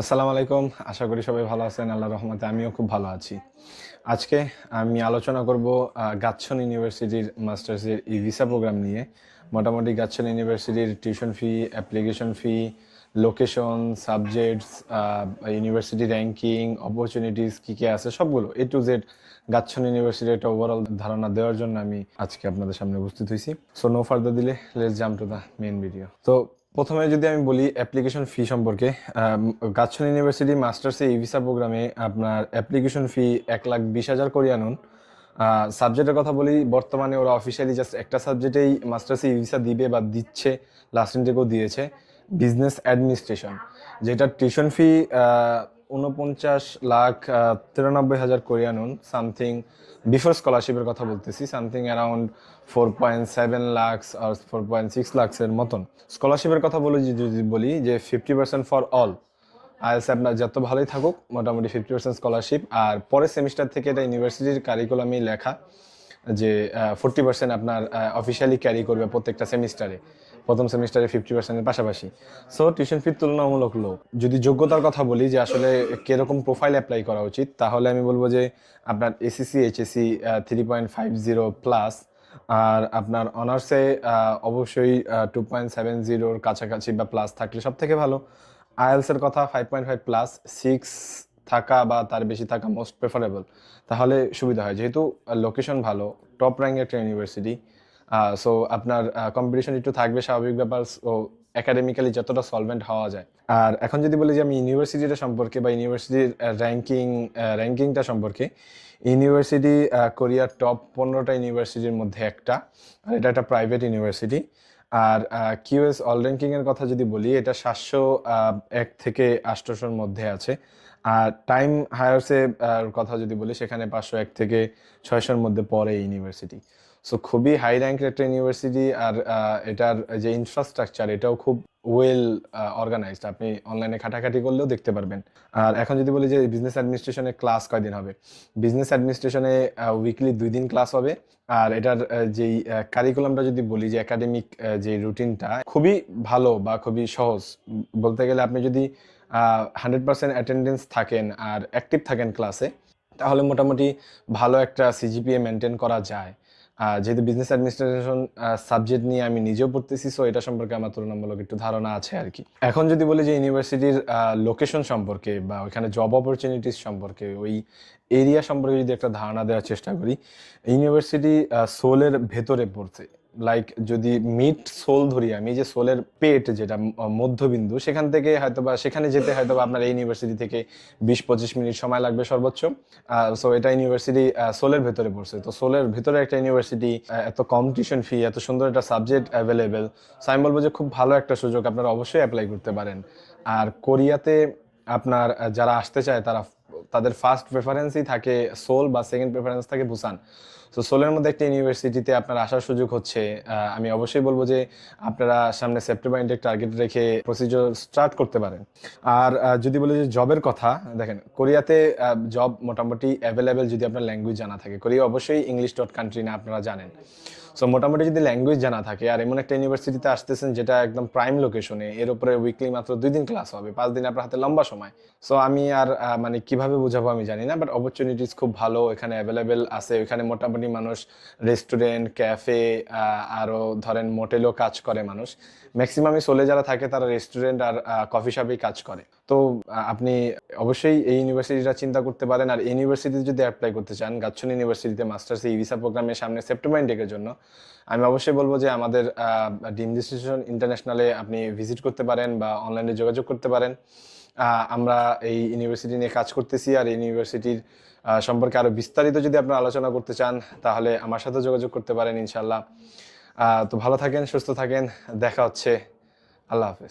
আসসালামু আলাইকুম। আশা করি সবাই ভালো আছেন। আল্লাহ রহমতে আমিও খুব ভালো আছি। আজকে আমি আলোচনা করব গাচ্ছন ইউনিভার্সিটির মাস্টার্সের ই ভিসা প্রোগ্রাম নিয়ে। মোটামুটি গাচ্ছন ইউনিভার্সিটির tuition fee, application fee, location, subjects university ranking, opportunities কী কী আছে, সবগুলো এ টু জেড গাচ্ছন ইউনিভার্সিটির একটা ওভারঅল ধারণা দেওয়ার জন্য আমি আজকে আপনাদের সামনে উপস্থিত হয়েছি। So no further delay let's jump to the main video তো প্রথমে যদি আমি বলি অ্যাপ্লিকেশন ফি সম্পর্কে গাছন ইউনিভার্সিটি মাস্টার্সে ই ভিসা প্রোগ্রামে আপনার অ্যাপ্লিকেশন ফি এক লাখ বিশ হাজার করে আনুন। সাবজেক্টের কথা বলি, বর্তমানে ওরা অফিসিয়ালি জাস্ট একটা সাবজেক্টেই মাস্টার্সে ই ভিসা দিবে বা দিচ্ছে লাস্ট ইন্টেকেও দিয়েছে বিজনেস অ্যাডমিনিস্ট্রেশন যেটা টিউশন ফি উনপঞ্চাশ লাখ তিরানব্বই হাজার করে আনুন সামথিং বিফোর স্কলারশিপের কথা বলতেছি, something around four point seven lakhs আর ফোর পয়েন্ট সিক্স লাখসের মতন। স্কলারশিপের কথা বলে, যদি বলি যে fifty percent for all, IELTS আপনার যত ভালোই থাকুক, মোটামুটি ফিফটি পার্সেন্ট স্কলারশিপ, আর পরের সেমিস্টার থেকে এটা ইউনিভার্সিটির কারিকুলামই লেখা। যে ফোরটি পার্সেন্ট আপনার অফিসিয়ালি ক্যারি করবে প্রত্যেকটা সেমিস্টারে প্রথম সেমিস্টারে ফিফটি পার্সেন্টের পাশাপাশি। সো টিউশন ফি তুলনামূলক লো যদি যোগ্যতার কথা বলি যে, আসলে কীরকম প্রোফাইল অ্যাপ্লাই করা উচিত, তাহলে আমি বলব যে, আপনার SSC HSC three point five zero plus আর আপনার অনার্সে অবশ্যই টু পয়েন্ট সেভেন জিরোর কাছাকাছি বা প্লাস থাকলে সব থেকে ভালো আইএলসের কথা five point five plus six থাকা বা তার বেশি থাকা মোস্ট প্রেফারেবল তাহলে সুবিধা হয়। যেহেতু লোকেশন ভালো টপ র্যাঙ্ক একটা ইউনিভার্সিটি সো আপনার কম্পিটিশন একটু থাকবে, স্বাভাবিক ব্যাপার ও একাডেমিক্যালি যতটা সলভেন্ট হওয়া যায়। আর এখন যদি বলি যে আমি ইউনিভার্সিটিটা সম্পর্কে বা ইউনিভার্সিটির র্যাঙ্কিং র্যাঙ্কিংটা সম্পর্কে ইউনিভার্সিটি কোরিয়ার টপ পনেরোটা ইউনিভার্সিটির মধ্যে একটা, আর এটা একটা প্রাইভেট ইউনিভার্সিটি আর কিউএস অল র্যাঙ্কিংয়ের কথা যদি বলি, এটা সাতশো এক থেকে আটশোশোর মধ্যে আছে। আর টাইম হায়ার্সে কথা যদি বলি, সেখানে পাঁচশো এক থেকে ছয়শোর মধ্যে পড়ে ইউনিভার্সিটি সো খুবই হাই র্যাঙ্কের একটা ইউনিভার্সিটি আর এটার যে ইনফ্রাস্ট্রাকচার এটাও খুব ওয়েল অর্গানাইজড আপনি অনলাইনে খাটাখাটি করলেও দেখতে পারবেন। আর এখন যদি বলি যে বিজনেস অ্যাডমিনিস্ট্রেশনে ক্লাস কয়দিন হবে? বিজনেস অ্যাডমিনিস্ট্রেশনে উইকলি দুই দিন ক্লাস হবে। আর এটার আহ, যেই কারিকুলামটা যদি বলি যে একাডেমিক যে রুটিনটা খুবই ভালো বা খুবই সহজ। বলতে গেলে আপনি যদি হান্ড্রেড পার্সেন্ট অ্যাটেন্ডেন্স থাকেন আর অ্যাক্টিভ থাকেন ক্লাসে তাহলে মোটামুটি ভালো একটা সিজিপিএ মেনটেন করা যায়। যেহেতু বিজনেস অ্যাডমিনিস্ট্রেশন সাবজেক্ট নিয়ে আমি নিজেও পড়তেছি সো এটা সম্পর্কে আমার তুলনামূলক একটু ধারণা আছে আর কি। এখন যদি বলি যে ইউনিভার্সিটির লোকেশন সম্পর্কে বা ওইখানে জব অপরচুনিটিস সম্পর্কে, ওই এরিয়া সম্পর্কে যদি একটা ধারণা দেওয়ার চেষ্টা করি ইউনিভার্সিটি সোলের ভেতরে পড়ছে লাইক যদি মিট সোল ধরি আমি, যে সোলের পেট যেটা মধ্যবিন্দু, সেখান থেকে হয়তো বা সেখানে যেতে হয়তো বা আপনার ইউনিভার্সিটি থেকে বিশ পঁচিশ মিনিট সময় লাগবে সর্বোচ্চ। সো এটা ইউনিভার্সিটি সোলের ভেতরে পড়ছে। তো সোলের ভেতরে একটা ইউনিভার্সিটি এত কম্পিটিশন ফি এত সুন্দর একটা সাবজেক্ট অ্যাভেলেবেল সো আমি বলব যে খুব ভালো একটা সুযোগ আপনারা অবশ্যই অ্যাপ্লাই করতে পারেন। আর কোরিয়াতে আপনার যারা আসতে চায়, তারা তাদের ফার্স্ট প্রেফারেন্সই থাকে সোল বা সেকেন্ড প্রেফারেন্স থাকে বুসান সো সোলের মধ্যে একটা ইউনিভার্সিটিতে আপনার আসার সুযোগ হচ্ছে আমি অবশ্যই বলব যে আপনারা সামনে সেপ্টেম্বর ইন্টেক টার্গেট রেখে প্রসিজার স্টার্ট করতে পারেন। আর যদি বলি যে জবের কথা, দেখেন, কোরিয়াতে জব মোটামুটি অ্যাভেলেবেল যদি আপনার ল্যাঙ্গুয়েজ জানা থাকে। কোরিয়া অবশ্যই ইংলিশ ডট কান্ট্রি না আপনারা জানেন। সো মোটামুটি যদি ল্যাঙ্গুয়েজ জানা থাকে, আর এমন একটা ইউনিভার্সিটিতে আসতেছেন যেটা একদম প্রাইম লোকেশনে এর উপরে উইকলি মাত্র দুই দিন ক্লাস হবে, পাঁচ দিন আপনার হাতে লম্বা সময়। সো আমি আর মানে কীভাবে বোঝাবো আমি জানি না বাট অপরচুনিটিস খুব ভালো এখানে অ্যাভেলেবেল আছে এখানে মোটামুটি মানুষ রেস্টুরেন্ট ক্যাফে আরও ধরেন মোটেলও কাজ করে মানুষ। ম্যাক্সিমামই সোলে যারা থাকে তারা রেস্টুরেন্ট আর কফি শপেই কাজ করে। তো আপনি অবশ্যই এই ইউনিভার্সিটিটা চিন্তা করতে পারেন, আর ইউনিভার্সিটিতে যদি অ্যাপ্লাই করতে চান, গাচ্ছন ইউনিভার্সিটিতে মাস্টার্স এই ভিসা প্রোগ্রামের সামনে সেপ্টেম্বর ইন্টেকের জন্য, আমি অবশ্যই বলব যে আমাদের ডিম ডিসিশন ইন্টারন্যাশনালে আপনি ভিজিট করতে পারেন বা অনলাইনে যোগাযোগ করতে পারেন। আমরা এই ইউনিভার্সিটি নিয়ে কাজ করতেছি আর ইউনিভার্সিটির সম্পর্কে আরও বিস্তারিত যদি আপনারা আলোচনা করতে চান, তাহলে আমার সাথে যোগাযোগ করতে পারেন ইনশাল্লাহ তো ভালো থাকেন, সুস্থ থাকেন, দেখা হচ্ছে। আল্লাহ হাফেজ।